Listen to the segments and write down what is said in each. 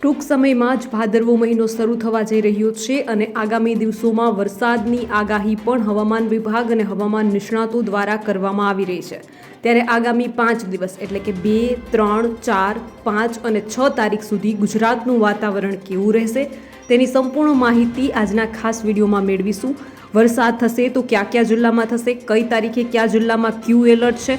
ટૂંક સમયમાં જ ભાદરવો મહિનો શરૂ થવા જઈ રહ્યો છે અને આગામી દિવસોમાં વરસાદની આગાહી પણ હવામાન વિભાગ અને હવામાન નિષ્ણાતો દ્વારા કરવામાં આવી રહી છે. ત્યારે આગામી પાંચ દિવસ એટલે કે બે, ત્રણ, ચાર, પાંચ અને છ તારીખ સુધી ગુજરાતનું વાતાવરણ કેવું રહેશે તેની સંપૂર્ણ માહિતી આજના ખાસ વિડીયોમાં મેળવીશું. વરસાદ થશે તો કયા કયા જિલ્લામાં થશે, કઈ તારીખે કયા જિલ્લામાં ક્યુ એલર્ટ છે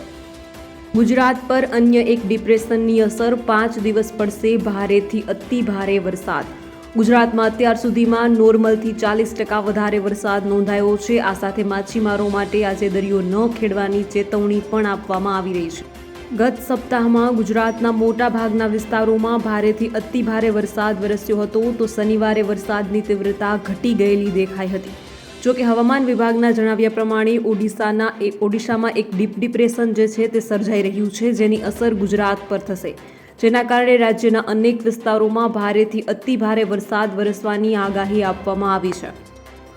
ગુજરાત પર અન્ય એક ડિપ્રેશનની અસર પાંચ દિવસ પડશે ભારેથી અતિ ભારે વરસાદ. ગુજરાતમાં અત્યાર સુધીમાં નોર્મલથી ચાલીસ ટકા વધારે વરસાદ નોંધાયો છે. આ સાથે માછીમારો માટે આજે દરિયો ન ખેડવાની ચેતવણી પણ આપવામાં આવી રહી છે. ગત સપ્તાહમાં ગુજરાતના મોટાભાગના વિસ્તારોમાં ભારેથી અતિ ભારે વરસાદ વરસ્યો હતો. તો શનિવારે વરસાદની તીવ્રતા ઘટી ગયેલી દેખાઈ હતી. જો કે હવામાન વિભાગના જણાવ્યા પ્રમાણે ઓડિશાના એ ઓડિશામાં એક ડીપ ડિપ્રેશન જે છે તે સર્જાઈ રહ્યું છે, જેની અસર ગુજરાત પર થશે. જેના કારણે રાજ્યના અનેક વિસ્તારોમાં ભારેથી અતિ ભારે વરસાદ વરસવાની આગાહી આપવામાં આવી છે.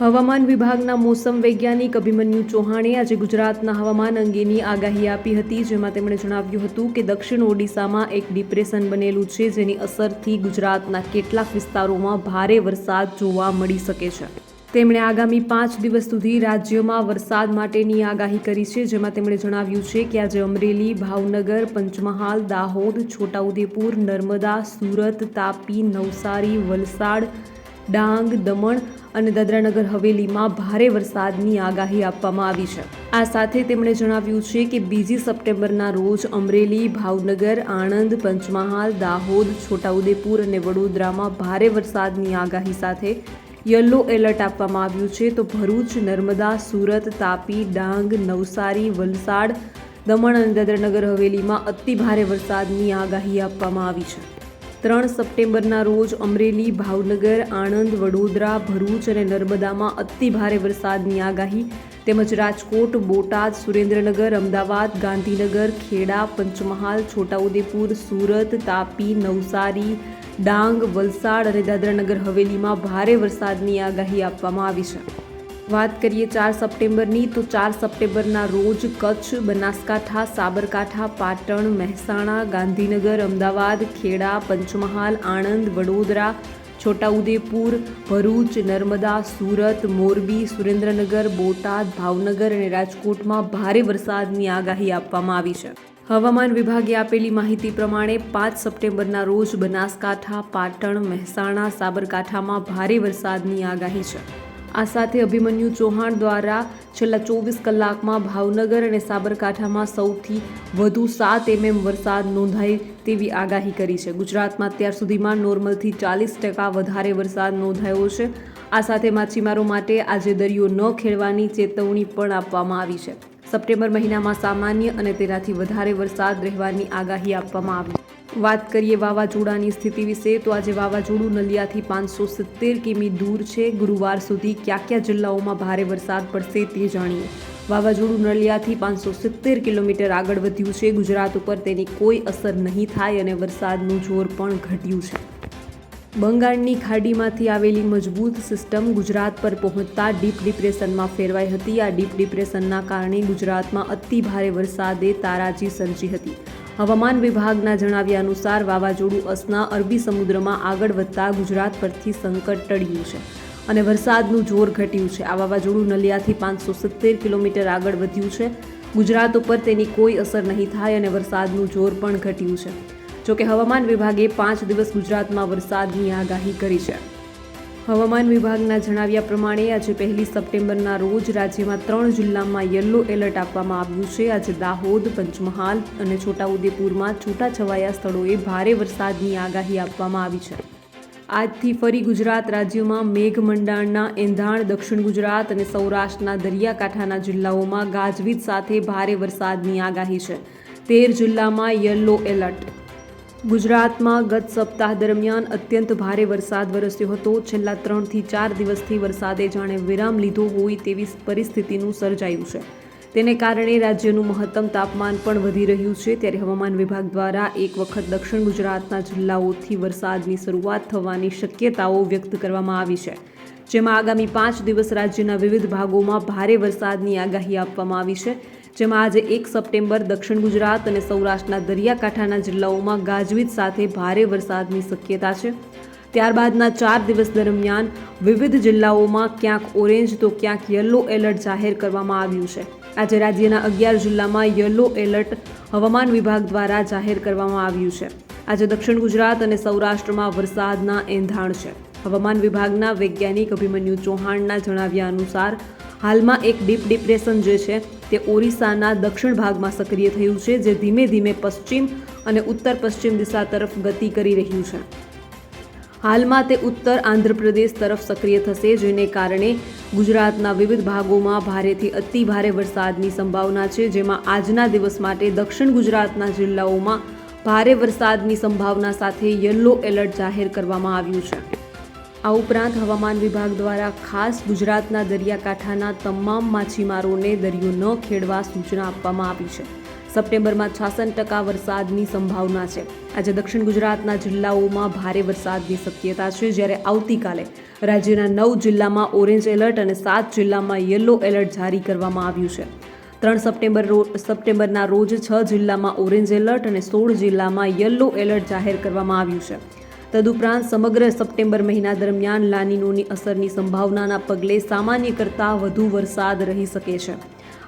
હવામાન વિભાગના મોસમ વૈજ્ઞાનિક અભિમન્યુ ચૌહાણે આજે ગુજરાતના હવામાન અંગેની આગાહી આપી હતી, જેમાં તેમણે જણાવ્યું હતું કે દક્ષિણ ઓડિશામાં એક ડિપ્રેશન બનેલું છે, જેની અસરથી ગુજરાતના કેટલાક વિસ્તારોમાં ભારે વરસાદ જોવા મળી શકે છે. તેમણે આગામી પાંચ દિવસ સુધી રાજ્યમાં વરસાદ માટેની આગાહી કરી છે, જેમાં તેમણે જણાવ્યું છે કે આજે અમરેલી, ભાવનગર, પંચમહાલ, દાહોદ, છોટાઉદેપુર, નર્મદા, સુરત, તાપી, નવસારી, વલસાડ, ડાંગ, દમણ અને દાદરાનગર હવેલીમાં ભારે વરસાદની આગાહી આપવામાં આવી છે. આ સાથે તેમણે જણાવ્યું છે કે બીજી સપ્ટેમ્બરના રોજ અમરેલી, ભાવનગર, આણંદ, પંચમહાલ, દાહોદ, છોટાઉદેપુર અને વડોદરામાં ભારે વરસાદની આગાહી સાથે યલો એલર્ટ આપવામાં આવ્યું છે તો ભરૂચ, નર્મદા, સુરત, તાપી, ડાંગ, નવસારી, વલસાડ, દમણ અને દાદરાનગર હવેલીમાં અતિ ભારે વરસાદની આગાહી આપવામાં આવી છે. ત્રણ સપ્ટેમ્બરના રોજ અમરેલી, ભાવનગર, આણંદ, વડોદરા, ભરૂચ અને નર્મદામાં અતિ ભારે વરસાદની આગાહી તેમજ રાજકોટ, બોટાદ, સુરેન્દ્રનગર, અમદાવાદ, ગાંધીનગર, ખેડા, પંચમહાલ, છોટાઉદેપુર, સુરત, તાપી, નવસારી ડાંગ, વલસાડ અને દાદરાનગર હવેલીમાં ભારે વરસાદની આગાહી આપવામાં આવી છે. વાત કરીએ ચાર સપ્ટેમ્બરની, તો ચાર સપ્ટેમ્બરના રોજ કચ્છ, બનાસકાંઠા, સાબરકાંઠા, પાટણ, મહેસાણા, ગાંધીનગર, અમદાવાદ, ખેડા, પંચમહાલ, આણંદ, વડોદરા, છોટાઉદેપુર, ભરૂચ, નર્મદા, સુરત, મોરબી, સુરેન્દ્રનગર, બોટાદ, ભાવનગર અને રાજકોટમાં ભારે વરસાદની આગાહી આપવામાં આવી છે. હવામાન વિભાગે આપેલી માહિતી પ્રમાણે પાંચ સપ્ટેમ્બરના રોજ બનાસકાંઠા, પાટણ, મહેસાણા, સાબરકાંઠામાં ભારે વરસાદની આગાહી છે. આ સાથે અભિમન્યુ ચૌહાણ દ્વારા છેલ્લા ચોવીસ કલાકમાં ભાવનગર અને સાબરકાંઠામાં સૌથી વધુ સાત એમએમ વરસાદ નોંધાય તેવી આગાહી કરી છે. ગુજરાતમાં અત્યાર સુધીમાં નોર્મલથી ચાલીસ ટકા વધારે વરસાદ નોંધાયો છે. આ સાથે માછીમારો માટે આજે દરિયો ન ખેડવાની ચેતવણી પણ આપવામાં આવી છે. સપ્ટેમ્બર મહિનામાં સામાન્ય અને તેનાથી વધારે વરસાદ રહેવાની આગાહી આપવામાં આવી વાત કરીએ વાવાઝોડાની સ્થિતિ વિશે, તો આજે વાવાઝોડું નલિયાથી પાંચસો સિત્તેર કિમી દૂર છે. ગુરુવાર સુધી કયા કયા જિલ્લાઓમાં ભારે વરસાદ પડશે તે જાણીએ. વાવાઝોડું નલિયાથી પાંચસો સિત્તેર કિલોમીટર આગળ વધ્યું છે. ગુજરાત ઉપર તેની કોઈ અસર નહીં થાય અને વરસાદનું જોર પણ ઘટ્યું છે. બંગાળની ખાડીમાંથી આવેલી મજબૂત સિસ્ટમ ગુજરાત પર પહોંચતા ડીપ ડિપ્રેશનમાં ફેરવાઈ હતી. આ ડીપ ડિપ્રેશનના કારણે ગુજરાતમાં અતિ ભારે વરસાદે તારાજી સર્જી હતી. હવામાન વિભાગના જણાવ્યા અનુસાર વાવાઝોડું અસના અરબી સમુદ્રમાં આગળ વધતા ગુજરાત પરથી સંકટ ટળ્યું છે અને વરસાદનું જોર ઘટ્યું છે. આ વાવાઝોડું નલિયાથી પાંચસો સિત્તેર કિલોમીટર આગળ વધ્યું છે. ગુજરાત ઉપર તેની કોઈ અસર નહીં થાય અને વરસાદનું જોર પણ ઘટ્યું છે. જોકે હવામાન વિભાગે પાંચ દિવસ ગુજરાતમાં વરસાદની આગાહી કરી છે. હવામાન વિભાગના જણાવ્યા પ્રમાણે આજે પહેલી સપ્ટેમ્બરના રોજ રાજ્યમાં ત્રણ જિલ્લામાં યલો એલર્ટ આપવામાં આવ્યું છે. આજે દાહોદ, પંચમહાલ અને છોટાઉદેપુરમાં છૂટાછવાયા સ્થળોએ ભારે વરસાદની આગાહી આપવામાં આવી છે. આજથી ફરી ગુજરાત રાજ્યમાં મેઘમંડાણના એંધાણ, દક્ષિણ ગુજરાત અને સૌરાષ્ટ્રના દરિયાકાંઠાના જિલ્લાઓમાં ગાજવીજ સાથે ભારે વરસાદની આગાહી છે. તેર જિલ્લામાં યલો એલર્ટ ગુજરાતમાં ગત સપ્તાહ દરમિયાન અત્યંત ભારે વરસાદ વરસ્યો હતો. છેલ્લા ત્રણથી ચાર દિવસથી વરસાદે જાણે વિરામ લીધો હોય તેવી પરિસ્થિતિનું સર્જાયું છે. તેને કારણે રાજ્યનું મહત્તમ તાપમાન પણ વધી રહ્યું છે. ત્યારે હવામાન વિભાગ દ્વારા એક વખત દક્ષિણ ગુજરાતના જિલ્લાઓથી વરસાદની શરૂઆત થવાની શક્યતાઓ વ્યક્ત કરવામાં આવી છે. જેમાં આગામી પાંચ દિવસ રાજ્યના વિવિધ ભાગોમાં ભારે વરસાદની આગાહી આપવામાં આવી છે. જેમાં આજે એક સપ્ટેમ્બર દક્ષિણ ગુજરાત અને સૌરાષ્ટ્રના દરિયાકાંઠાના જિલ્લાઓમાં ગાજવીજ સાથે ભારે વરસાદની શક્યતા છે. ત્યારબાદના ચાર દિવસ દરમિયાન વિવિધ જિલ્લાઓમાં ક્યાંક ઓરેન્જ તો ક્યાંક યલો એલર્ટ જાહેર કરવામાં આવ્યું છે. આજે રાજ્યના અગિયાર જિલ્લામાં યલો એલર્ટ હવામાન વિભાગ દ્વારા જાહેર કરવામાં આવ્યું છે. આજે દક્ષિણ ગુજરાત અને સૌરાષ્ટ્રમાં વરસાદના એંધાણ છે. હવામાન વિભાગના વૈજ્ઞાનિક અભિમન્યુ ચૌહાણના જણાવ્યા અનુસાર, હાલમાં એક ડીપ ડિપ્રેશન જે છે, તે ઓરિસ્સાના દક્ષિણ ભાગમાં સક્રિય થયું છે, જે ધીમે ધીમે પશ્ચિમ અને ઉત્તર પશ્ચિમ દિશા તરફ ગતિ કરી રહ્યું છે. હાલમાં તે ઉત્તર આંધ્રપ્રદેશ તરફ સક્રિય થશે, જેને કારણે ગુજરાતના વિવિધ ભાગોમાં ભારેથી અતિ ભારે વરસાદની સંભાવના છે, જેમાં આજના દિવસ માટે દક્ષિણ ગુજરાતના જિલ્લાઓમાં ભારે વરસાદની સંભાવના સાથે યલો એલર્ટ જાહેર કરવામાં આવ્યું છે. આ ઉપરાંત હવામાન વિભાગ દ્વારા ખાસ ગુજરાતના દરિયાકાંઠાના તમામ માછીમારોને દરિયો ન ખેડવા સૂચના આપવામાં આવી છે. સપ્ટેમ્બરમાં છાસઠ ટકા વરસાદની સંભાવના છે. આજે દક્ષિણ ગુજરાતના જિલ્લાઓમાં ભારે વરસાદની શક્યતા છે જ્યારે આવતીકાલે રાજ્યના નવ જિલ્લામાં ઓરેન્જ એલર્ટ અને સાત જિલ્લામાં યલો એલર્ટ જારી કરવામાં આવ્યું છે. ત્રણ સપ્ટેમ્બર સપ્ટેમ્બરના રોજ છ જિલ્લામાં ઓરેન્જ એલર્ટ અને સોળ જિલ્લામાં યલો એલર્ટ જાહેર કરવામાં આવ્યું છે. તદુપરાંત સમગ્ર સપ્ટેમ્બર મહિના દરમિયાન લાનીનોની અસરની સંભાવનાના પગલે સામાન્ય કરતાં વધુ વરસાદ રહી શકે છે.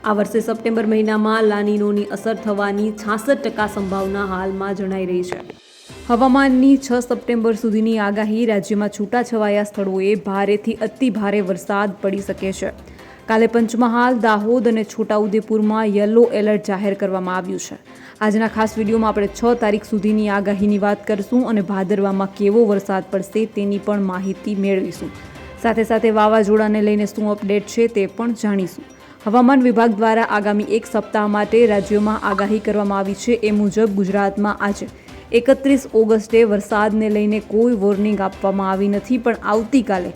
આ વર્ષે સપ્ટેમ્બર મહિનામાં લાનીનોની અસર થવાની છાસઠ ટકા સંભાવના હાલમાં જણાઈ રહી છે. હવામાનની છ સપ્ટેમ્બર સુધીની આગાહી રાજ્યમાં છૂટાછવાયા સ્થળોએ ભારેથી અતિ ભારે વરસાદ પડી શકે છે. કાલે પંચમહાલ, દાહોદ અને છોટાઉદેપુરમાં યલો એલર્ટ જાહેર કરવામાં આવ્યું છે. આજના ખાસ વિડીયોમાં આપણે છ તારીખ સુધીની આગાહીની વાત કરીશું અને ભાદરવામાં કેવો વરસાદ પડશે તેની પણ માહિતી મેળવીશું. સાથે સાથે વાવાઝોડાને લઈને શું અપડેટ છે તે પણ જાણીશું. હવામાન વિભાગ દ્વારા આગામી એક સપ્તાહ માટે રાજ્યોમાં આગાહી કરવામાં આવી છે એ મુજબ ગુજરાતમાં આજે એકત્રીસ ઓગસ્ટે વરસાદને લઈને કોઈ વોર્નિંગ આપવામાં આવી નથી, પણ આવતીકાલે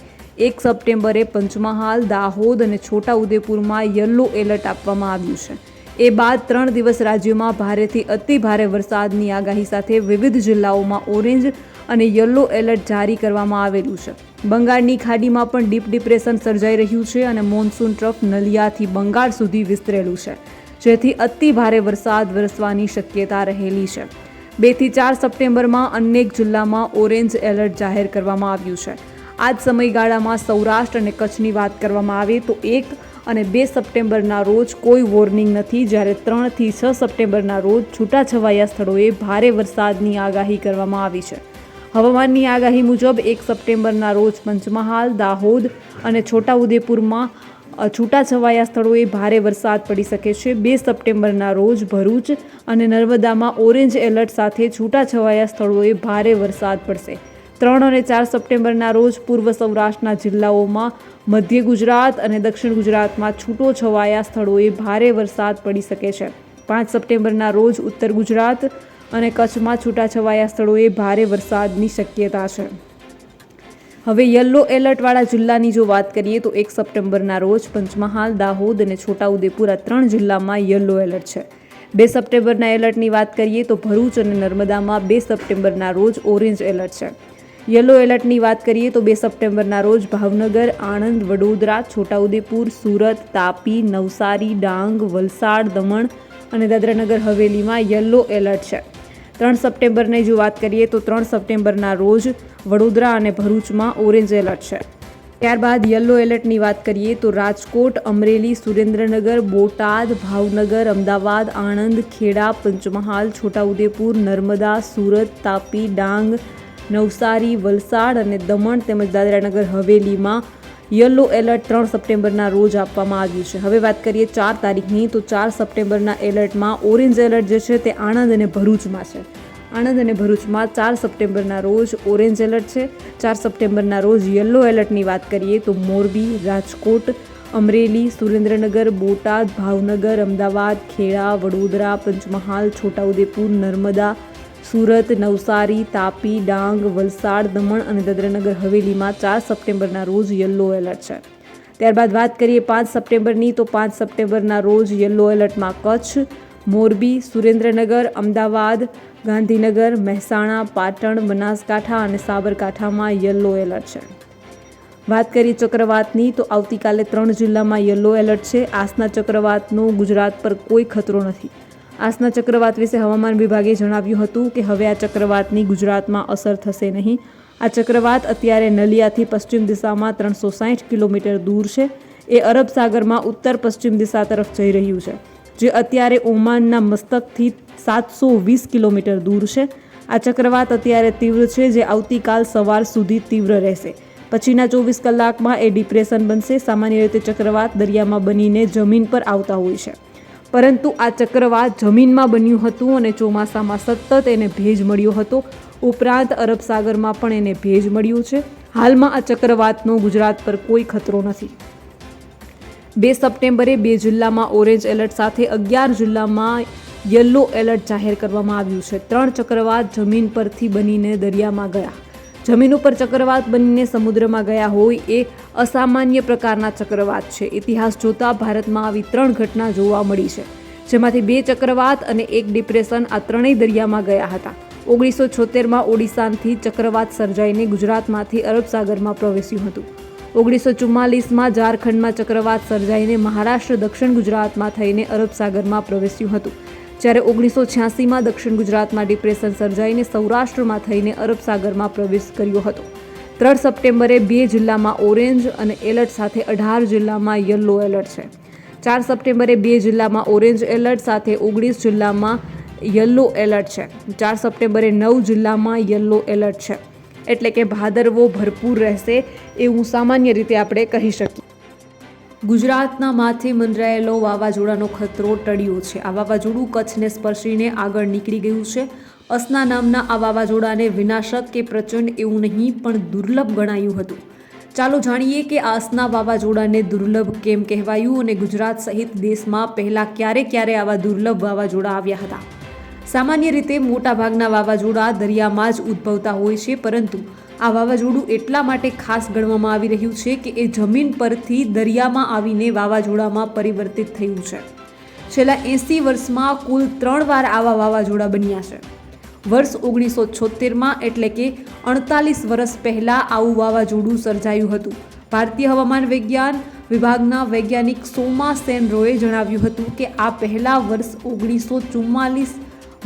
એક સપ્ટેમ્બરે પંચમહાલ, દાહોદ અને છોટાઉદેપુરમાં યલો એલર્ટ આપવામાં આવ્યું છે. એ બાદ ત્રણ દિવસ રાજ્યમાં ભારેથી અતિ ભારે વરસાદની આગાહી સાથે વિવિધ જિલ્લાઓમાં ઓરેન્જ અને યલો એલર્ટ જારી કરવામાં આવેલું છે. બંગાળની ખાડીમાં પણ ડીપ ડિપ્રેશન સર્જાઈ રહ્યું છે અને મોન્સૂન ટ્રફ નલિયાથી બંગાળ સુધી વિસ્તરેલું છે, જેથી અતિ ભારે વરસાદ વરસવાની શક્યતા રહેલી છે. બેથી ચાર સપ્ટેમ્બરમાં અનેક જિલ્લામાં ઓરેન્જ એલર્ટ જાહેર કરવામાં આવ્યું છે. આ જ સમયગાળામાં સૌરાષ્ટ્ર અને કચ્છની વાત કરવામાં આવે તો એક અને બે સપ્ટેમ્બરના રોજ કોઈ વોર્નિંગ નથી. જ્યારે ત્રણથી છ સપ્ટેમ્બરના રોજ છૂટાછવાયા સ્થળોએ ભારે વરસાદની આગાહી કરવામાં આવી છે. હવામાનની આગાહી મુજબ એક સપ્ટેમ્બરના રોજ પંચમહાલ, દાહોદ અને છોટાઉદેપુરમાં છૂટાછવાયા સ્થળોએ ભારે વરસાદ પડી શકે છે. બે સપ્ટેમ્બરના રોજ ભરૂચ અને નર્મદામાં ઓરેન્જ એલર્ટ સાથે છૂટાછવાયા સ્થળોએ ભારે વરસાદ પડશે. ત્રણ અને ચાર સપ્ટેમ્બરના રોજ પૂર્વ સૌરાષ્ટ્રના જિલ્લાઓમાં મધ્ય ગુજરાત અને દક્ષિણ ગુજરાતમાં છૂટો છવાયા સ્થળોએ ભારે વરસાદ પડી શકે છે. પાંચ સપ્ટેમ્બરના રોજ ઉત્તર ગુજરાત અને કચ્છમાં છૂટાછવાયા સ્થળોએ ભારે વરસાદની શક્યતા છે. હવે યલો એલર્ટવાળા જિલ્લાની જો વાત કરીએ તો એક સપ્ટેમ્બરના રોજ પંચમહાલ, દાહોદ અને છોટાઉદેપુર આ ત્રણ જિલ્લામાં યલો એલર્ટ છે. બે સપ્ટેમ્બરના એલર્ટની વાત કરીએ તો ભરૂચ અને નર્મદામાં બે સપ્ટેમ્બરના રોજ ઓરેન્જ એલર્ટ છે. યલો એલર્ટની વાત કરીએ તો બે સપ્ટેમ્બરના રોજ ભાવનગર, આણંદ, વડોદરા, છોટાઉદેપુર, સુરત, તાપી, નવસારી, ડાંગ, વલસાડ, દમણ અને દાદરાનગર હવેલીમાં યલો એલર્ટ છે. ત્રણ સપ્ટેમ્બરની જો વાત કરીએ તો ત્રણ સપ્ટેમ્બરના રોજ વડોદરા અને ભરૂચમાં ઓરેન્જ એલર્ટ છે. ત્યારબાદ યલો એલર્ટની વાત કરીએ તો રાજકોટ, અમરેલી, સુરેન્દ્રનગર, બોટાદ, ભાવનગર, અમદાવાદ, આણંદ, ખેડા, પંચમહાલ, છોટાઉદેપુર, નર્મદા, સુરત, તાપી, ડાંગ નવસારી, વલસાડ અને દમણ તેમજ દાદરાનગર હવેલીમાં યલો એલર્ટ ત્રણ સપ્ટેમ્બરના રોજ આપવામાં આવ્યું છે. હવે વાત કરીએ ચાર તારીખની, તો ચાર સપ્ટેમ્બરના એલર્ટમાં ઓરેન્જ એલર્ટ જે છે તે આણંદ અને ભરૂચમાં છે. આણંદ અને ભરૂચમાં ચાર સપ્ટેમ્બરના રોજ ઓરેન્જ એલર્ટ છે. ચાર સપ્ટેમ્બરના રોજ યલો એલર્ટની વાત કરીએ તો મોરબી, રાજકોટ, અમરેલી, સુરેન્દ્રનગર, બોટાદ, ભાવનગર, અમદાવાદ, ખેડા, વડોદરા, પંચમહાલ, છોટાઉદેપુર, નર્મદા સુરત, નવસારી, તાપી, ડાંગ, વલસાડ, દમણ અને દાદરાનગર હવેલીમાં ચાર સપ્ટેમ્બરના રોજ યલો એલર્ટ છે. ત્યારબાદ વાત કરીએ પાંચ સપ્ટેમ્બરની, તો પાંચ સપ્ટેમ્બરના રોજ યલો એલર્ટમાં કચ્છ, મોરબી, સુરેન્દ્રનગર, અમદાવાદ, ગાંધીનગર, મહેસાણા, પાટણ, બનાસકાંઠા અને સાબરકાંઠામાં યલો એલર્ટ છે. વાત કરીએ ચક્રવાતની, તો આવતીકાલે ત્રણ જિલ્લામાં યલો એલર્ટ છે. આસના ચક્રવાતનો ગુજરાત પર કોઈ ખતરો નથી. આસના ચક્રવાત વિશે હવામાન વિભાગે જણાવ્યું હતું કે હવે આ ચક્રવાતની ગુજરાતમાં અસર થશે નહીં. આ ચક્રવાત અત્યારે નલિયાથી પશ્ચિમ દિશામાં ત્રણસો સાઠ કિલોમીટર દૂર છે. એ અરબ સાગરમાં ઉત્તર પશ્ચિમ દિશા તરફ જઈ રહ્યું છે, જે અત્યારે ઓમાનના મસ્તકથી સાતસો વીસ કિલોમીટર દૂર છે. આ ચક્રવાત અત્યારે તીવ્ર છે, જે આવતીકાલ સવાર સુધી તીવ્ર રહેશે. પછીના ચોવીસ કલાકમાં એ ડિપ્રેશન બનશે. સામાન્ય રીતે ચક્રવાત દરિયામાં બનીને જમીન પર આવતા હોય છે. પરંતુ આ ચક્રવાત જમીનમાં બન્યું હતું અને ચોમાસામાં સતત એને ભેજ મળ્યો હતો. ઉપરાંત અરબ સાગરમાં પણ એને ભેજ મળ્યું છે. હાલમાં આ ચક્રવાતનો ગુજરાત પર કોઈ ખતરો નથી. બે સપ્ટેમ્બરે બે જિલ્લામાં ઓરેન્જ એલર્ટ સાથે અગિયાર જિલ્લામાં યલો એલર્ટ જાહેર કરવામાં આવ્યું છે. ત્રણ ચક્રવાત જમીન પરથી બનીને દરિયામાં ગયા. જમીન ઉપર ચક્રવાત બનીને સમુદ્રમાં ગયા હોય એ અસામાન્ય પ્રકારના ચક્રવાત છે. ઇતિહાસ જોતા ભારતમાં આવી ત્રણ ઘટના જોવા મળી છે, જેમાંથી બે ચક્રવાત અને એક ડિપ્રેશન આ ત્રણેય દરિયામાં ગયા હતા. ઓગણીસો છોતેરમાં ઓડિશાથી ચક્રવાત સર્જાઈને ગુજરાતમાંથી અરબ સાગરમાં પ્રવેશ્યું હતું. ઓગણીસો ચુમ્માલીસમાં ઝારખંડમાં ચક્રવાત સર્જાઈને મહારાષ્ટ્ર દક્ષિણ ગુજરાતમાં થઈને અરબ સાગરમાં પ્રવેશ્યું હતું. જ્યારે ઓગણીસો છ્યાસીમાં દક્ષિણ ગુજરાતમાં ડિપ્રેશન સર્જાઈને સૌરાષ્ટ્રમાં થઈને અરબ સાગરમાં પ્રવેશ કર્યો હતો. ત્રણ સપ્ટેમ્બરે બે જિલ્લામાં ઓરેન્જ અને એલર્ટ સાથે અઢાર જિલ્લામાં યલો એલર્ટ છે. ચાર સપ્ટેમ્બરે બે જિલ્લામાં ઓરેન્જ એલર્ટ સાથે ઓગણીસ જિલ્લામાં યલો એલર્ટ છે. ચાર સપ્ટેમ્બરે નવ જિલ્લામાં યલો એલર્ટ છે. એટલે કે ભાદરવો ભરપૂર રહેશે એવું સામાન્ય રીતે આપણે કહી શકીએ. ગુજરાતના માથે મંડરાયેલો વાવાઝોડાનો ખતરો ટળ્યો છે. આ વાવાઝોડું કચ્છને સ્પર્શીને આગળ નીકળી ગયું છે. અસના નામના આ વાવાઝોડાને વિનાશક કે પ્રચંડ એવું નહીં, પણ દુર્લભ ગણાયું હતું. ચાલો જાણીએ કે આ અસના વાવાઝોડાને દુર્લભ કેમ કહેવાયું અને ગુજરાત સહિત દેશમાં પહેલાં ક્યારે ક્યારે આવા દુર્લભ વાવાઝોડા આવ્યા હતા? સામાન્ય રીતે મોટાભાગના વાવાઝોડા દરિયામાં જ ઉદ્ભવતા હોય છે, પરંતુ આ વાવાઝોડું એટલા માટે ખાસ ગણવામાં આવી રહ્યું છે કે એ જમીન પરથી દરિયામાં આવીને વાવાઝોડામાં પરિવર્તિત થયું છે. છેલ્લા એંસી વર્ષમાં કુલ ત્રણ વાર આવા વાવાઝોડા બન્યા છે. વર્ષ ઓગણીસો છોતેરમાં એટલે કે અડતાલીસ વર્ષ પહેલાં આવું વાવાઝોડું સર્જાયું હતું. ભારતીય હવામાન વિજ્ઞાન વિભાગના વૈજ્ઞાનિક સોમા સેન રોએ જણાવ્યું હતું કે આ પહેલાં વર્ષ ઓગણીસો ચુમ્માલીસ,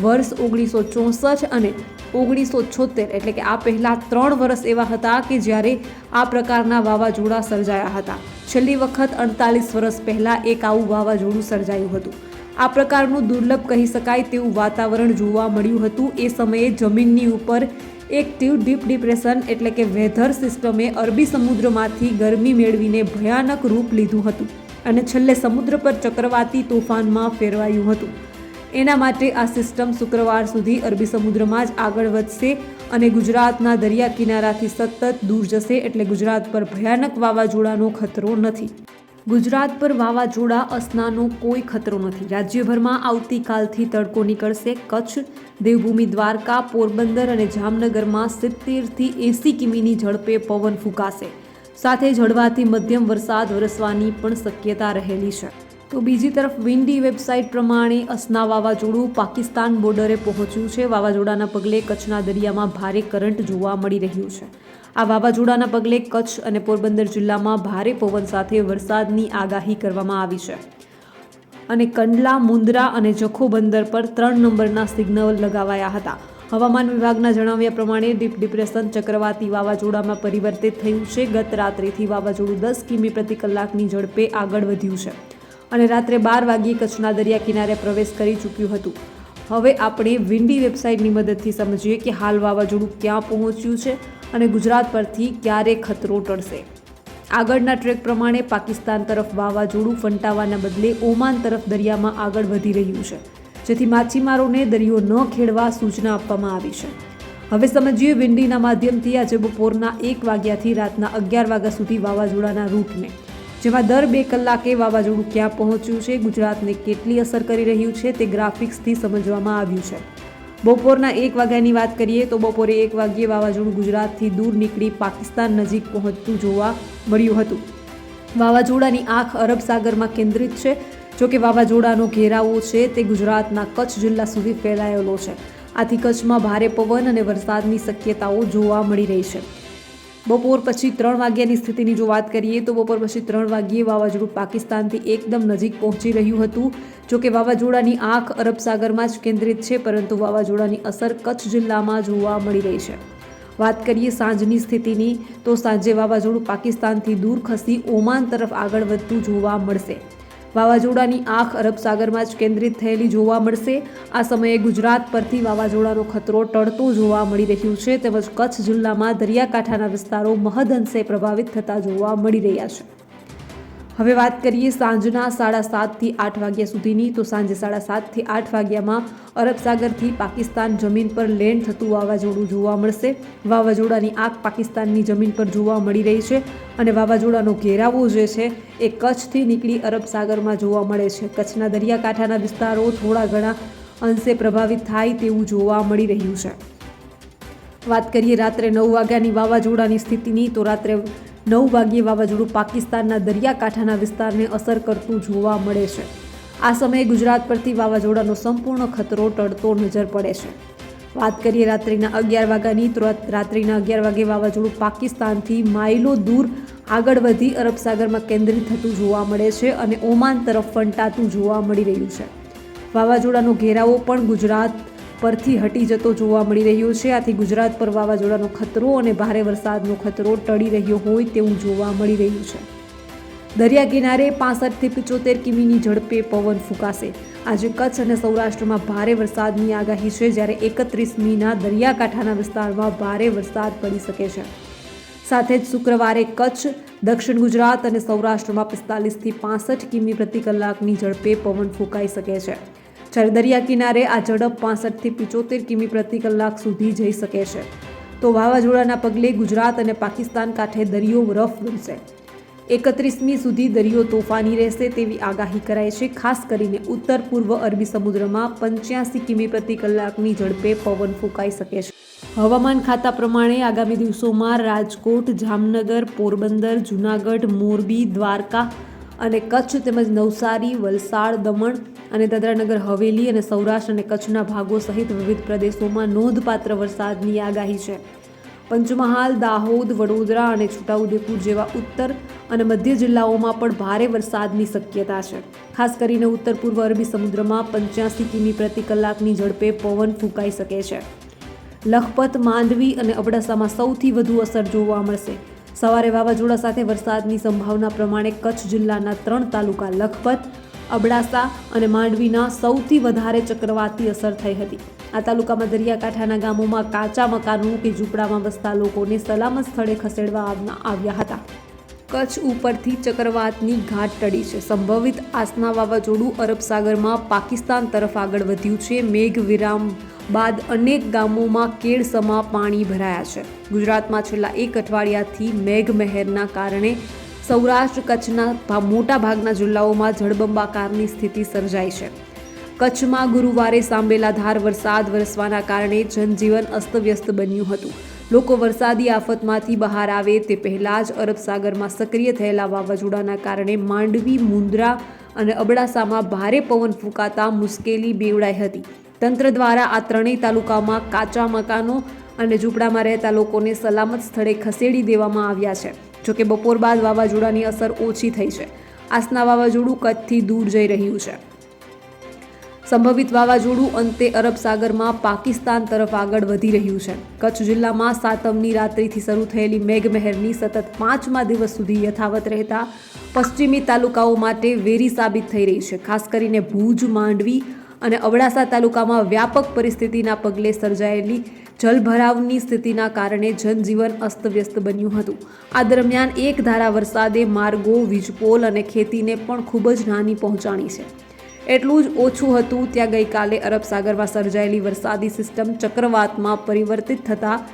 વર્ષ ઓગણીસો ચોસઠ અને ઓગણીસો છોતેર એટલે કે આ પહેલાં ત્રણ વર્ષ એવા હતા કે જ્યારે આ પ્રકારના વાવાઝોડા સર્જાયા હતા. છેલ્લી વખત અડતાલીસ વર્ષ પહેલાં એક આવું વાવાઝોડું સર્જાયું હતું. આ પ્રકારનું દુર્લભ કહી શકાય તેવું વાતાવરણ જોવા મળ્યું હતું. એ સમયે જમીનની ઉપર એક્ટિવ ડીપ ડિપ્રેશન એટલે કે વેધર સિસ્ટમે અરબી સમુદ્રમાંથી ગરમી મેળવીને ભયાનક રૂપ લીધું હતું. અને છેલ્લે સમુદ્ર પર ચક્રવાતી તોફાનમાં ફેરવાયું હતું. એના માટે આ સિસ્ટમ શુક્રવાર સુધી અરબી સમુદ્રમાં જ આગળ વધશે અને ગુજરાતના દરિયા કિનારાથી સતત દૂર જશે એટલે ગુજરાત પર ભયાનક વાવાઝોડાનો ખતરો નથી. ગુજરાત પર વાવાઝોડા અસનાનો કોઈ ખતરો નથી. રાજ્યભરમાં આવતીકાલથી તડકો નીકળશે. કચ્છ, દેવભૂમિ, દ્વારકા, પોરબંદર અને જામનગરમાં સિત્તેરથી એંસી કિમીની ઝડપે પવન ફૂંકાશે. સાથે ઝડવાથી મધ્યમ વરસાદ વરસવાની પણ શક્યતા રહેલી છે. તો બીજી તરફ વિન્ડી વેબસાઇટ પ્રમાણે અસના વાવાઝોડું પાકિસ્તાન બોર્ડરે પહોંચ્યું છે. વાવાઝોડાના પગલે કચ્છના દરિયામાં ભારે કરંટ જોવા મળી રહ્યું છે. આ વાવાઝોડાના પગલે કચ્છ અને પોરબંદર જિલ્લામાં ભારે પવન સાથે વરસાદની આગાહી કરવામાં આવી છે. અને કંડલા મુન્દ્રા અને જખો બંદર પર ત્રણ નંબરના સિગ્નલ લગાવાયા હતા. હવામાન વિભાગના જણાવ્યા પ્રમાણે ડીપ ડિપ્રેશન ચક્રવાતી વાવાઝોડામાં પરિવર્તિત થયું છે. ગત રાત્રિથી વાવાઝોડું દસ કિમી પ્રતિ કલાકની ઝડપે આગળ વધ્યું છે. અને રાત્રે બાર વાગ્યે કચ્છના દરિયા કિનારે પ્રવેશ કરી ચૂક્યું હતું. હવે આપણે વિન્ડી વેબસાઇટની મદદથી સમજીએ કે હાલ વાવાઝોડું ક્યાં પહોંચ્યું છે અને ગુજરાત પરથી ક્યારે ખતરો ટળશે. આગળના ટ્રેક પ્રમાણે પાકિસ્તાન તરફ વાવાઝોડું ફંટાવાના બદલે ઓમાન તરફ દરિયામાં આગળ વધી રહ્યું છે, જેથી માછીમારોને દરિયો ન ખેડવા સૂચના આપવામાં આવી છે. હવે સમજીએ વિન્ડીના માધ્યમથી આજે બપોરના એક વાગ્યાથી રાતના અગિયાર વાગ્યા સુધી વાવાઝોડાના રૂટને. જેમાં દર બે કલાકે વાવાઝોડું ક્યાં પહોંચ્યું છે, ગુજરાતને કેટલી અસર કરી રહ્યું છે તે ગ્રાફિક્સથી સમજવામાં આવ્યું છે. બપોરના એક વાગ્યાની વાત કરીએ તો બપોરે એક વાગ્યે વાવાઝોડું ગુજરાતથી દૂર નીકળી પાકિસ્તાન નજીક પહોંચતું જોવા મળ્યું હતું. વાવાઝોડાની આંખ અરબ સાગરમાં કેન્દ્રિત છે. જોકે વાવાઝોડાનો ઘેરાવો છે તે ગુજરાતના કચ્છ જિલ્લા સુધી ફેલાયેલો છે. આથી કચ્છમાં ભારે પવન અને વરસાદની શક્યતાઓ જોવા મળી રહી છે. બપોર પછી ત્રણ વાગ્યાની સ્થિતિની જો વાત કરીએ તો બપોર પછી ત્રણ વાગ્યે વાવાઝોડું પાકિસ્તાનથી એકદમ નજીક પહોંચી રહ્યું હતું. જોકે વાવાઝોડાની આંખ અરબ સાગરમાં જ કેન્દ્રિત છે, પરંતુ વાવાઝોડાની અસર કચ્છ જિલ્લામાં જોવા મળી રહી છે. વાત કરીએ સાંજની સ્થિતિની, તો સાંજે વાવાઝોડું પાકિસ્તાનથી દૂર ખસી ઓમાન તરફ આગળ વધતું જોવા મળશે. વાવાઝોડાની આંખ અરબ સાગરમાં જ કેન્દ્રિત થયેલી જોવા મળશે. આ સમયે ગુજરાત પરથી વાવાઝોડાનો ખતરો ટળતો જોવા મળી રહ્યું છે. તેમજ કચ્છ જિલ્લામાં દરિયાકાંઠાના વિસ્તારો મહદઅંશે પ્રભાવિત થતા જોવા મળી રહ્યા છે. હવે વાત કરીએ સાંજના સાડા સાતથી આઠ વાગ્યા સુધીની. તો સાંજે સાડા સાતથી આઠ વાગ્યામાં અરબ સાગરથી પાકિસ્તાન જમીન પર લેન્ડ થતું વાવાઝોડું જોવા મળશે. વાવાઝોડાની આગ પાકિસ્તાનની જમીન પર જોવા મળી રહી છે અને વાવાઝોડાનો ઘેરાવો જે છે એ કચ્છથી નીકળી અરબ સાગરમાં જોવા મળે છે. કચ્છના દરિયાકાંઠાના વિસ્તારો થોડા ઘણા અંશે પ્રભાવિત થાય તેવું જોવા મળી રહ્યું છે. વાત કરીએ રાત્રે નવ વાગ્યાની વાવાઝોડાની સ્થિતિની, તો રાત્રે નવ વાગ્યે વાવાઝોડું પાકિસ્તાનના દરિયાકાંઠાના વિસ્તારને અસર કરતું જોવા મળે છે. આ સમયે ગુજરાત પરથી વાવાઝોડાનો સંપૂર્ણ ખતરો ટળતો નજર પડે છે. વાત કરીએ રાત્રિના અગિયાર વાગ્યાની, તો રાત્રિના અગિયાર વાગે વાવાઝોડું પાકિસ્તાનથી માઇલો દૂર આગળ વધી અરબ સાગરમાં કેન્દ્રિત થતું જોવા મળે છે અને ઓમાન તરફ ફંટાતું જોવા મળી રહ્યું છે. વાવાઝોડાનો ઘેરાવો પણ ગુજરાત પરથી હટી જતો જોવા મળી રહ્યો છે. આથી ગુજરાત પર વાવાઝોડાનો ખતરો અને ભારે વરસાદનો ખતરો ટળી રહ્યો હોય તેવું જોવા મળી રહ્યું છે. દરિયા કિનારે પાસઠથી પિચોતેર કિમીની ઝડપે પવન ફૂંકાશે. આજે કચ્છ અને સૌરાષ્ટ્રમાં ભારે વરસાદની આગાહી છે. જ્યારે એકત્રીસમીના દરિયાકાંઠાના વિસ્તારમાં ભારે વરસાદ પડી શકે છે. સાથે જ શુક્રવારે કચ્છ, દક્ષિણ ગુજરાત અને સૌરાષ્ટ્રમાં પિસ્તાલીસથી પાસઠ કિમી પ્રતિ કલાકની ઝડપે પવન ફૂંકાઈ શકે છે. જ્યારે દરિયા કિનારે આ ઝડપ પાસઠથી પિચોતેર કિમી પ્રતિ કલાક સુધી જઈ શકે છે. તો વાવાઝોડાના પગલે ગુજરાત અને પાકિસ્તાન કાંઠે દરિયો રફ બનશે. એકત્રીસમી સુધી દરિયો તોફાની રહેશે તેવી આગાહી કરાઈ છે, ખાસ કરીને ઉત્તર પૂર્વ અરબી સમુદ્રમાં પંચ્યાસી કિમી પ્રતિ કલાકની ઝડપે પવન ફૂંકાઈ શકે છે. હવામાન ખાતા પ્રમાણે આગામી દિવસોમાં રાજકોટ, જામનગર, પોરબંદર, જૂનાગઢ, મોરબી, દ્વારકા અને કચ્છ તેમજ નવસારી, વલસાડ, દમણ અને દાદરાનગર, હવેલી અને સૌરાષ્ટ્ર અને કચ્છના ભાગો સહિત વિવિધ પ્રદેશોમાં નોંધપાત્ર વરસાદની આગાહી છે. પંચમહાલ, દાહોદ, વડોદરા અને છોટાઉદેપુર જેવા ઉત્તર અને મધ્ય જિલ્લાઓમાં પણ ભારે વરસાદની શક્યતા છે. ખાસ કરીને ઉત્તર પૂર્વ અરબી સમુદ્રમાં પંચ્યાસી કિમી પ્રતિ કલાકની ઝડપે પવન ફૂંકાઈ શકે છે. લખપત, માંડવી અને અબડાસામાં સૌથી વધુ અસર જોવા મળશે. સવારે વાવાઝોડા સાથે વરસાદની સંભાવના પ્રમાણે કચ્છ જિલ્લાના ત્રણ તાલુકા લખપત, અબડાસા અને માંડવીના સૌથી વધારે ચક્રવાતી અસર થઈ હતી. આ તાલુકામાં દરિયાકાંઠાના ગામોમાં કાચા મકાનો કે ઝૂંપડામાં વસતા લોકોને સલામત સ્થળે ખસેડવા આવ્યા હતા. કચ્છ ઉપરથી ચક્રવાતની ઘાટ ટળી છે. સંભવિત આસના વાવાઝોડું અરબ સાગરમાં પાકિસ્તાન તરફ આગળ વધ્યું છે. મેઘ વિરામ બાદ અનેક ગામોમાં કેળસમા પાણી ભરાયા છે. ગુજરાતમાં છેલ્લા એક અઠવાડિયાથી મેઘમહેરના કારણે સૌરાષ્ટ્ર કચ્છના ભા- મોટા ભાગના જિલ્લાઓમાં જળબંબાકારની સ્થિતિ સર્જાઈ છે. કચ્છમાં ગુરુવારે સાંભેલા ધાર વરસાદ વરસવાના કારણે જનજીવન અસ્તવ્યસ્ત બન્યું હતું. લોકો વરસાદી આફતમાંથી બહાર આવે તે પહેલાં જ અરબ સાગરમાં સક્રિય થયેલા વાવાઝોડાના કારણે માંડવી મુન્દ્રા અને અબડાસામાં ભારે પવન ફૂંકાતા મુશ્કેલી બેવડાઈ હતી. તંત્ર દ્વારા આ ત્રણેય તાલુકામાં કાચા મકાનો અને ઝૂંપડામાં રહેતા લોકોને સલામત સ્થળે ખસેડી દેવામાં આવ્યા છે. જોકે બપોર બાદ વાવાઝોડાની અસર ઓછી થઈ છે. આસના વાવાઝોડું કચ્છથી દૂર જઈ રહ્યું છે. સંભવિત વાવાઝોડું અંતે અરબ સાગરમાં પાકિસ્તાન તરફ આગળ વધી રહ્યું છે. કચ્છ જિલ્લામાં સાતમની રાત્રિથી શરૂ થયેલી મેઘમહેરની સતત પાંચમા દિવસ સુધી યથાવત રહેતા પશ્ચિમી તાલુકાઓ માટે વેરી સાબિત થઈ રહી છે. ખાસ કરીને ભુજ, માંડવી અને અબડાસા તાલુકામાં વ્યાપક પરિસ્થિતિના પગલે સર્જાયેલી જલભરાવની સ્થિતિના કારણે જનજીવન અસ્તવ્યસ્ત બન્યું હતું. આ દરમિયાન એક ધારા વરસાદે માર્ગો, વીજપોલ અને ખેતીને પણ ખૂબ જ નાની પહોંચાડી છે. એટલું જ ઓછું હતું ત્યાં ગઈકાલે અરબ સાગરમાં સર્જાયેલી વરસાદી સિસ્ટમ ચક્રવાતમાં પરિવર્તિત થતાં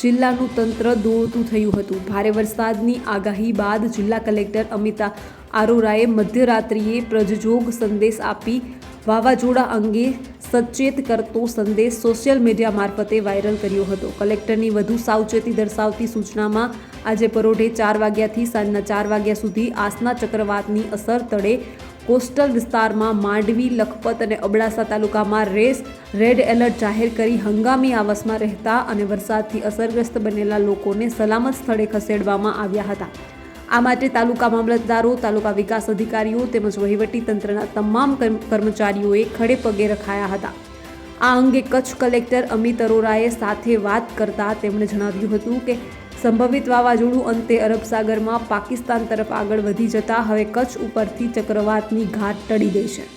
જિલ્લાનું તંત્ર દોડતું થયું હતું. ભારે વરસાદની આગાહી બાદ જિલ્લા કલેક્ટર અમિતા આરોરાએ મધ્યરાત્રિએ પ્રજજોગ સંદેશ આપી વાવાઝોડા અંગે સચેત કરતો સંદેશ સોશિયલ મીડિયા મારફતે વાયરલ કર્યો હતો. કલેક્ટરની વધુ સાવચેતી દર્શાવતી સૂચનામાં આજે પરોઢે ચાર વાગ્યાથી સાંજના ચાર વાગ્યા સુધી આસના ચક્રવાતની અસર તળે કોસ્ટલ વિસ્તારમાં માંડવી, લખપત અને અબડાસા તાલુકામાં રેસ રેડ એલર્ટ જાહેર કરી હંગામી આવાસમાં રહેતા અને વરસાદથી અસરગ્રસ્ત બનેલા લોકોને સલામત સ્થળે ખસેડવામાં આવ્યા હતા. આ માટે તાલુકા મામલતદારો, તાલુકા વિકાસ અધિકારીઓ તેમજ વહીવટી તંત્રના તમામ કર્મચારીઓએ ખડે પગે રખાયા હતા. આ અંગે કચ્છ કલેક્ટર અમિત અરોરાએ સાથે વાત કરતા તેમણે જણાવ્યું હતું કે, સંભવિત વાવાઝોડું અંતે અરબ સાગરમાં પાકિસ્તાન તરફ આગળ વધી જતા હવે કચ્છ ઉપરથી ચક્રવાતની ઘાટ ટળી ગઈ છે.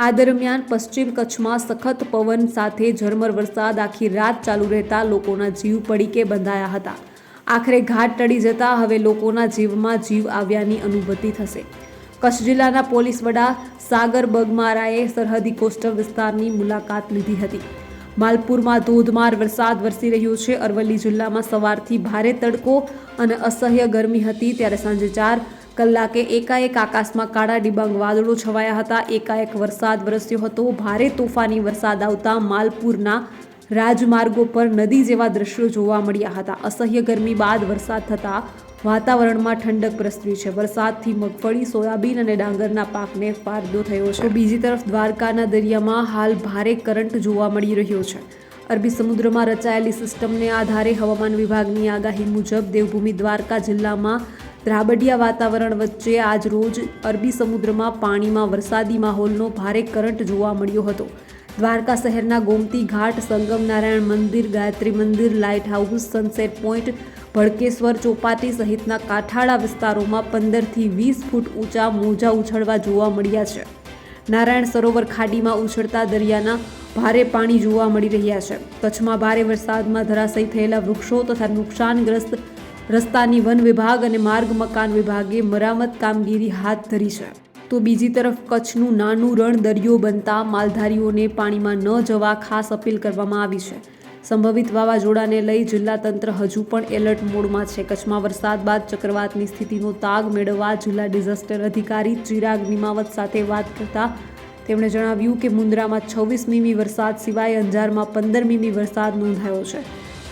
આ દરમિયાન પશ્ચિમ કચ્છમાં સખત પવન સાથે ઝરમર વરસાદ આખી રાત ચાલુ રહેતા લોકોના જીવ પડીકે બંધાયા હતા. આખરે ઘાટ ટળી જતા હવે લોકોના જીવમાં જીવ આવ્યાની અનુભૂતિ થશે. કચ્છ જિલ્લાના પોલીસ વડા સાગર બગમારાએ સરહદી કોસ્ટલ વિસ્તારની મુલાકાત લીધી હતી. માલપુરમાં ધોધમાર વરસાદ વરસી રહ્યો છે. અરવલ્લી જિલ્લામાં સવારથી ભારે તડકો અને અસહ્ય ગરમી હતી. ત્યારે સાંજે ચાર કલાકે એકાએક આકાશમાં કાળા ડિબાંગ વાદળો છવાયા હતા. એકાએક વરસાદ વરસ્યો હતો. ભારે તોફાની વરસાદ આવતા માલપુરના રાજમાર્ગો પર નદી જેવા દ્રશ્યો જોવા મળ્યા હતા. અસહ્ય ગરમી બાદ વરસાદ થતાં વાતાવરણમાં ઠંડક પ્રસરી છે. વરસાદથી મગફળી, સોયાબીન અને ડાંગરના પાકને ફાયદો થયો છે. બીજી તરફ દ્વારકાના દરિયામાં હાલ ભારે કરંટ જોવા મળી રહ્યો છે. અરબી સમુદ્રમાં રચાયેલી સિસ્ટમને આધારે હવામાન વિભાગની આગાહી મુજબ દેવભૂમિ દ્વારકા જિલ્લામાં દ્રાબડિયા વાતાવરણ વચ્ચે આજ રોજ અરબી સમુદ્રમાં પાણીમાં વરસાદી માહોલનો ભારે કરંટ જોવા મળ્યો હતો. દ્વારકા શહેરના ગોમતી ઘાટ, સંગમ નારાયણ મંદિર, ગાયત્રી મંદિર, light house, sunset point, Bhadkeshwar Chopati સહિતના કાંઠાળા વિસ્તારોમાં પંદરથી વીસ ફૂટ ઊંચા મોજા ઉછળવા જોવા મળ્યા છે. નારાયણ સરોવર ખાડીમાં ઉછળતા દરિયાના ભારે પાણી જોવા મળી રહ્યા છે. કચ્છમાં ભારે વરસાદમાં ધરાશયી થયેલા વૃક્ષો તથા નુકસાનગ્રસ્ત રસ્તાની વન વિભાગ અને માર્ગ મકાન વિભાગે મરામત કામગીરી હાથ ધરી છે. તો બીજી તરફ કચ્છનું નાનું રણ દરિયો બનતા માલધારીઓને પાણીમાં ન જવા ખાસ અપીલ કરવામાં આવી છે. સંભવિત વાવાઝોડાને લઈ જિલ્લા તંત્ર હજુ પણ એલર્ટ મોડમાં છે. કચ્છમાં વરસાદ બાદ ચક્રવાતની સ્થિતિનો તાગ મેળવવા જિલ્લા ડિઝાસ્ટર અધિકારી ચિરાગ નિમાવત સાથે વાત કરતા તેમણે જણાવ્યું કે મુન્દ્રામાં છવ્વીસ મીમી વરસાદ સિવાય અંજારમાં પંદર મીમી વરસાદ નોંધાયો છે.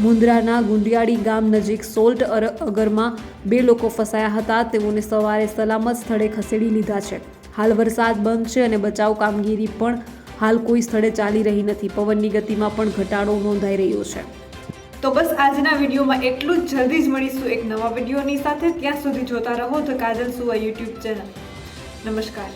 મુન્દ્રાના ગુંડિયાળી ગામ નજીક સોલ્ટ અગરમાં બે લોકો ફસાયા હતા. તેઓને સવારે સલામત સ્થળે ખસેડી લીધા છે. હાલ વરસાદ બંધ છે અને બચાવ કામગીરી પણ હાલ કોઈ સ્થળે ચાલી રહી નથી. પવનની ગતિમાં પણ ઘટાડો નોંધાઈ રહ્યો છે. તો બસ આજના વિડીયોમાં એટલું જ. જલ્દી જ મળીશું એક નવા વિડીયોની સાથે. ત્યાં સુધી જોતા રહો તો કાજલ સુવા યુટ્યુબ ચેનલ. નમસ્કાર.